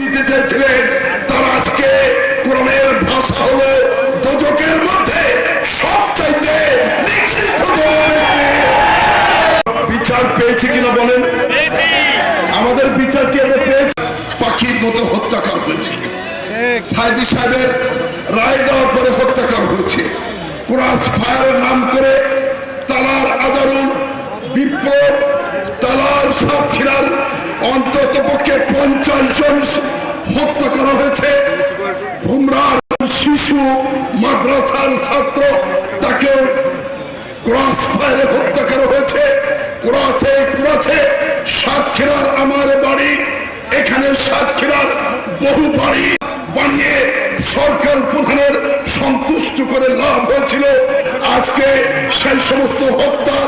দিতে চেয়েছিলেন। তার আজকে কোরআনের ভাষা হলো দোজকের মধ্যে সবচাইতে বিচার পেয়েছি কিনা বলেন? আমাদের বিচার কি আমরা পেয়েছি? পাখির মতো হত্যাকার হয়েছে। সাইদি সাহেবের রায় দেওয়ার পরে হত্যাকার হয়েছে। ক্রাস ফায়ারের নাম করে তালার আদারুল বিপ্লব তালার সাতক্ষীরার অন্তত পক্ষে পঞ্চাশ জন হত্যা করা হয়েছে। ভুমরার শিশু, মাদ্রাসার ছাত্র, তাকে ক্রস ফায়ারে হত্যা করা হয়েছে। ক্রসে ক্রসে সাতক্ষীরার আমার বাড়ি। এখানে সাতক্ষীরার বহু বাড়ি বানিয়ে সরকার প্রধানের সন্তুষ্ট করে লাভ হয়েছিল। আজকে সেই সমস্ত হত্যা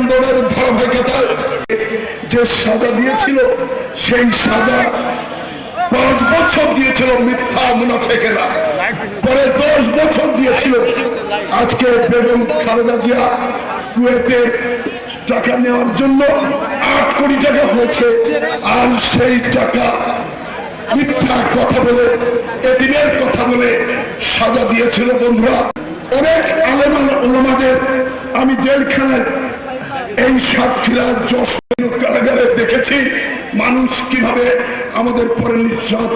আন্দোলনের ধারাবাহিকতায় যে সাজা দিয়েছিল, সেই সাজা পাঁচ বছর দিয়েছিল মিথ্যা মুনাফেকেরা। পরে দশ বছর দিয়েছিল আজকে বেগম খালেদা জিয়া কুয়েতের টাকা নেওয়ার জন্য আট কোটি টাকা হয়েছে, আর সেই টাকা মিথ্যা কথা বলে এদিনের কথা বলে সাজা দিয়েছিল বন্ধুরা। অনেক আলেমান ওলামাদের আমি জেলখানায় এই সাতক্ষীরা যশোর কারাগারে দেখেছি। মানুষ কীভাবে আমাদের পরে নিঃস্বাদ